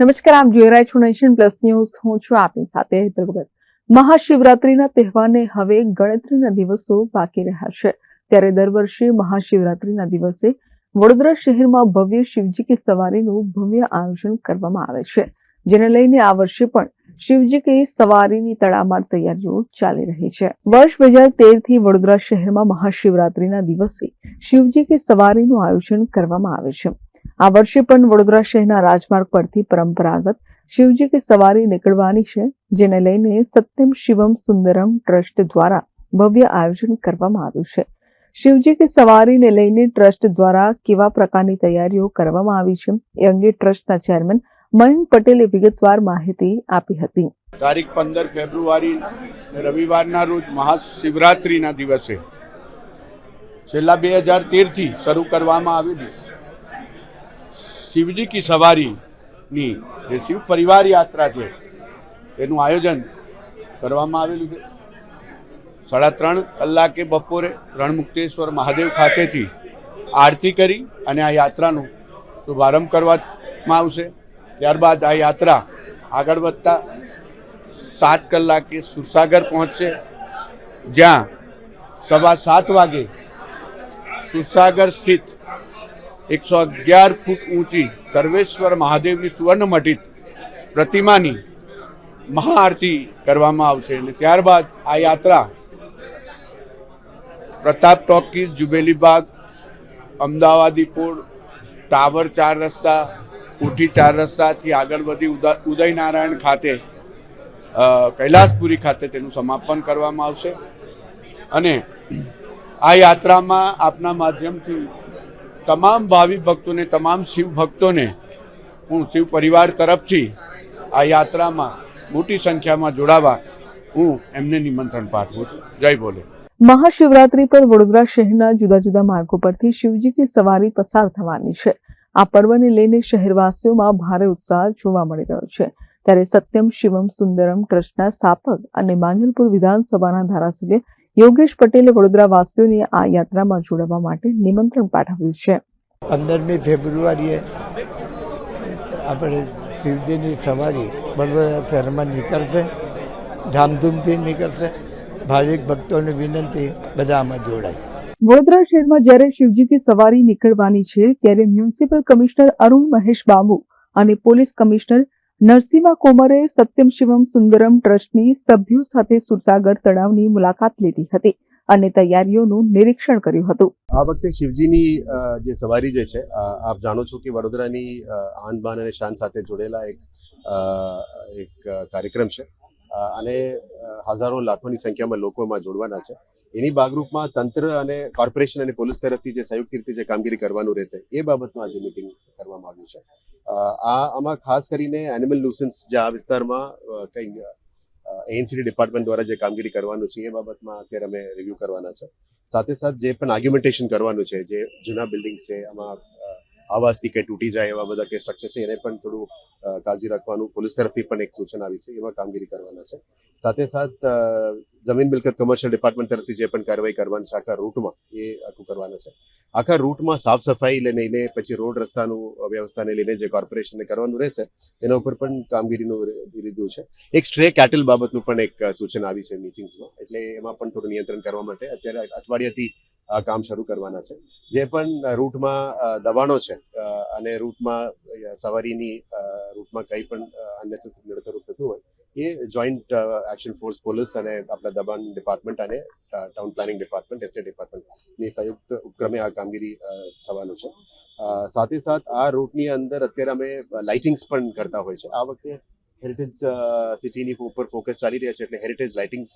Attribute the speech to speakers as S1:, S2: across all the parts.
S1: નમસ્કાર, આપ જોઈ રહ્યા છો નેશન પ્લસ ન્યૂઝ. હું છું આપની સાથે મહાશિવરાત્રિના મહાશિવરાત્રીના તહેવારને હવે ગણતરીના દિવસો બાકી રહ્યા છે. ત્યારે દર વર્ષે મહાશિવરાત્રીના દિવસે વડોદરા શહેરમાં ભવ્ય શિવજી કી સવારીનું ભવ્ય આયોજન કરવામાં આવે છે. જેને લઈને આ વર્ષે પણ શિવજી કે સવારીની તડામાર તૈયારીઓ ચાલી રહી છે. વર્ષ બે હજાર તેરથી વડોદરા શહેરમાં મહાશિવરાત્રિના દિવસે શિવજી કે સવારીનું આયોજન કરવામાં આવે છે. આ વર્ષે પણ વડોદરા શહેરના રાજમાર્ગ પરથી પરંપરાગત શિવજી કે સવારી નીકળવાની છે, જેને લઈને સત્યમ શિવમ સુંદરમ ટ્રસ્ટ દ્વારા ભવ્ય આયોજન કરવામાં આવ્યું છે. શિવજી કે સવારીને લઈને ટ્રસ્ટ દ્વારા કેવા પ્રકારની તૈયારીઓ કરવામાં આવી છે, એ અંગે ટ્રસ્ટના ચેરમેન મયંક પટેલે વિગતવાર માહિતી આપી હતી.
S2: તારીખ પંદર ફેબ્રુઆરી રવિવારના રોજ મહાશિવરાત્રિના દિવસે છેલ્લા બે હજાર તેરથી શરૂ કરવામાં આવેલી શિવજી કી સવારીની જે શિવ પરિવાર યાત્રા છે, તેનું આયોજન કરવામાં આવેલું છે. સાડા ત્રણ કલાકે બપોરે રણમુક્તેશ્વર મહાદેવ ખાતેથી આરતી કરી અને આ યાત્રાનો શુભારંભ કરવામાં આવશે. ત્યારબાદ આ યાત્રા આગળ વધતા સાત કલાકે સુરસાગર પહોંચશે, જ્યાં સવા સાત વાગે સુરસાગર સ્થિત એકસો અગિયાર ફૂટ ઊંચી સર્વેશ્વર મહાદેવની સુવર્ણમઢિત પ્રતિમાની મહાઆરતી કરવામાં આવશે અને ત્યારબાદ આ યાત્રા Pratap talkies, jubilee Bagh, Amdavadi Pol, tower ચાર રસ્તા ઉઠી ચાર રસ્તાથી આગળ વધી ઉદય, ઉદયનારાયણ ખાતે કૈલાસપુરી ખાતે તેનું સમાપન કરવામાં આવશે. અને આ યાત્રામાં આપના માધ્યમથી તમામ ભાવિ ભક્તોને, તમામ શિવ ભક્તોને હું શિવ પરિવાર તરફથી આ યાત્રામાં મોટી સંખ્યામાં જોડાવા હું એમને નિમંત્રણ પાઠવું છું. જય બોલે
S1: મહાશિવરાત્રી પર વડોદરા શહેરના જુદા જુદા માર્ગો પરથી શિવજી કી સવારી પસાર થવાની છે. આ પર્વને લઈને શહેરવાસીઓમાં ભારે ઉત્સાહ જોવા મળી રહ્યો છે. ત્યારે સત્યમ, શિવમ, સુંદરમ ટ્રસ્ટના સ્થાપક અને માંજલપુર વિધાનસભાના ધારાસભ્ય યોગેશ પટેલે વડોદરા વાસીઓને આ યાત્રામાં જોડાવા માટે નિમંત્રણ પાઠવ્યું છે.
S3: પંદરમી ફેબ્રુઆરીએ આપણે શિવજીની સવારી વડોદરા શહેરમાં નીકળશે ધામધૂમથી નીકળશે. ભાવિક ભક્તોને વિનંતી બધા આમાં જોડાય.
S1: વડોદરા શહેરમાં જ્યારે શિવજી કી સવારી નીકળવાની છે ત્યારે મ્યુનિસિપલ કમિશનર અરુણ મહેશ બાબુ અને પોલીસ કમિશનર નરસિંહા કોમરે સત્યમ શિવમ સુંદરમ ટ્રસ્ટની સભ્યો સાથે સુરસાગર તળાવની મુલાકાત લીધી હતી અને તૈયારીઓનું નિરીક્ષણ કર્યું હતું.
S4: આ વખતે શિવજીની જે સવારી જે છે આપ જાણો છો કે વડોદરાની આન બાન અને શાન સાથે જોડેલા એક એક કાર્યક્રમ છે. અને હજારો લાખોની સંખ્યામાં લોકો એમાં જોડવાના છે. એની ભાગરૂપમાં તંત્ર અને કોર્પોરેશન અને પોલીસ તરફથી જે સંયુક્ત રીતે જે કામગીરી કરવાનું રહેશે, એ બાબતમાં આજે મિટિંગ કરવામાં આવ્યું છે. આ આમાં ખાસ કરીને એનિમલ ન્યુસન્સ જે આ વિસ્તારમાં કંઈ એનસીડી ડિપાર્ટમેન્ટ દ્વારા જે કામગીરી કરવાનું છે, એ બાબતમાં અત્યારે અમે રિવ્યૂ કરવાના છે. સાથે સાથે જે પણ આર્ગ્યુમેન્ટેશન કરવાનું છે, જે જૂના બિલ્ડિંગ છે, આમાં આવાસથી કે તૂટી જાય એવા બધા કે સ્ટ્રક્ચર છે. એને પણ થોડું કાળજી રાખવાનું પોલીસ તરફથી પણ એક સૂચન આવી છે. એમાં કામગીરી કરવાના છે. સાથે સાથ જમીન મિલકત કમર્શિયલ ડિપાર્ટમેન્ટ તરફથી જે પણ કાર્યવાહી કરવાની છે, આખા રૂટમાં એ આખું કરવાના છે. આખા રૂટમાં સાફ સફાઈ લઈને પછી રોડ રસ્તાનું વ્યવસ્થાને લઈને જે કોર્પોરેશનને કરવાનું રહેશે, એના ઉપર પણ કામગીરીનું લીધું છે. એક સ્ટ્રે કેટલ બાબતનું પણ એક સૂચન આવી છે મિટિંગ્સમાં એટલે એમાં પણ થોડું નિયંત્રણ કરવા માટે અત્યારે અઠવાડિયાથી આ કામ શરૂ કરવાના છે. જે પણ રૂટમાં દબાણો છે અને રૂટમાં સવારીની રૂટમાં કંઈ પણ અનનેસેસરી નડતરૂપ થતું હોય, એ જોઈન્ટ એક્શન ફોર્સ પોલીસ અને આપણા દબાણ ડિપાર્ટમેન્ટ અને ટાઉન પ્લાનિંગ ડિપાર્ટમેન્ટ એસ્ટેટ ડિપાર્ટમેન્ટની સંયુક્ત ઉપક્રમે આ કામગીરી થવાનું છે. સાથે સાથ આ રૂટની અંદર અત્યારે અમે લાઇટિંગ્સ પણ કરતા હોય છે. આ વખતે હેરિટેજ સિટીની ઉપર ફોકસ ચાલી રહ્યા છે એટલે હેરિટેજ લાઇટિંગ્સ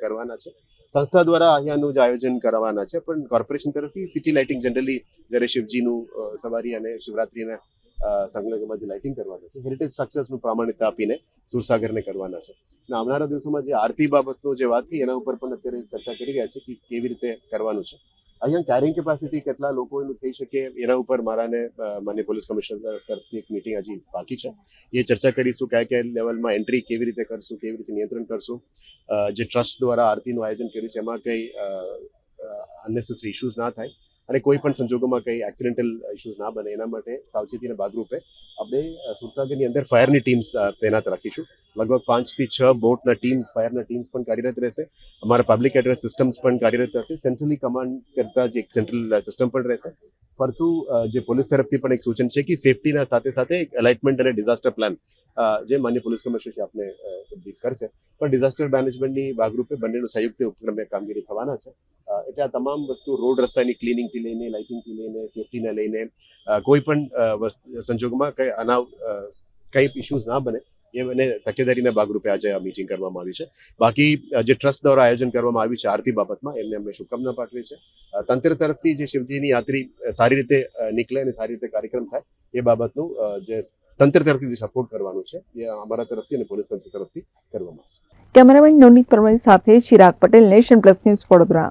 S4: કરવાના છે. સંસ્થા દ્વારા અહીંયાનું જ આયોજન કરવાના છે, પણ કોર્પોરેશન તરફથી સિટી લાઇટિંગ જનરલી જ્યારે શિવજીનું સવારી અને શિવરાત્રીના સંલગ્નમાં જે લાઇટિંગ કરવાનું છે. હેરિટેજ સ્ટ્રક્ચર્સનું પ્રામાણિકતા આપીને સુરસાગરને કરવાના છે. અને આવનારા દિવસોમાં જે આરતી બાબતનું જે વાત થઈ, એના ઉપર પણ અત્યારે ચર્ચા કરી રહ્યા છે કે કેવી રીતે કરવાનું છે. અહીંયા કેરિંગ કેપેસિટી કેટલા લોકો એનું થઈ શકે એના ઉપર મારાને માન્ય પોલીસ કમિશનર તરફથી એક મિટિંગ હજી બાકી છે. એ ચર્ચા કરીશું કયા કયા લેવલમાં એન્ટ્રી કેવી રીતે કરશું, કેવી રીતે નિયંત્રણ કરશું. જે ટ્રસ્ટ દ્વારા આરતીનું આયોજન કર્યું છે, એમાં કંઈ અનનેસેસરી ઇશ્યુઝ ના થાય. અને કોઈ પણ સંજોગોમાં કંઈ એક્સિડેન્ટલ ઇશ્યુઝ ના બને, એના માટે સાવચેતીના ભાગરૂપે આપણે સુરસાગરની અંદર ફાયરની ટીમ્સ તૈનાત રાખીશું. લગભગ પાંચથી છ બોટના ટીમ્સ, ફાયરના ટીમ્સ પણ કાર્યરત રહેશે. અમારા પબ્લિક એડ્રેસ સિસ્ટમ્સ પણ કાર્યરત રહેશે સેન્ટ્રલી કમાન્ડ કરતા જે એક સેન્ટ્રલ સિસ્ટમ પણ રહેશે. ફરતું જે પોલીસ તરફથી પણ એક સૂચન છે કે સેફટીના સાથે સાથે એક એલાઇટમેન્ટ અને ડિઝાસ્ટર પ્લાન જે માન્ય પોલીસ કમિશનર આપને બ્રીફ કરશે. પણ ડિઝાસ્ટર મેનેજમેન્ટની ભાગરૂપે બંનેનું સંયુક્ત ઉપક્રમે કામગીરી થવાના છે. એટલે આ તમામ વસ્તુ રોડ રસ્તાની ક્લિનિંગથી લઈને લાઇટિંગથી લઈને સેફટીને લઈને કોઈ પણ સંજોગમાં કંઈ અનાવ કંઈ ઇશ્યુઝ ના બને, એ મને તકેદારીના ભાગરૂપે આજે આ મિટિંગ કરવામાં આવી છે. બાકી જે ટ્રસ્ટ દ્વારા આયોજન કરવામાં આવ્યું છે આરતી બાબતમાં, એમને અમે શુભકામના પાઠવી છે તંત્ર તરફથી જે શિવજીની યાત્રી સારી રીતે નીકળે અને સારી રીતે કાર્યક્રમ થાય, એ બાબતનું જે તંત્ર તરફથી જે સપોર્ટ કરવાનું છે, એ અમારા તરફથી અને પોલીસ તંત્ર તરફથી કરવામાં આવશે.
S1: કેમેરામેન નવનીત પરમાર સાથે Chirag Patel, Nation Plus News Vadodara.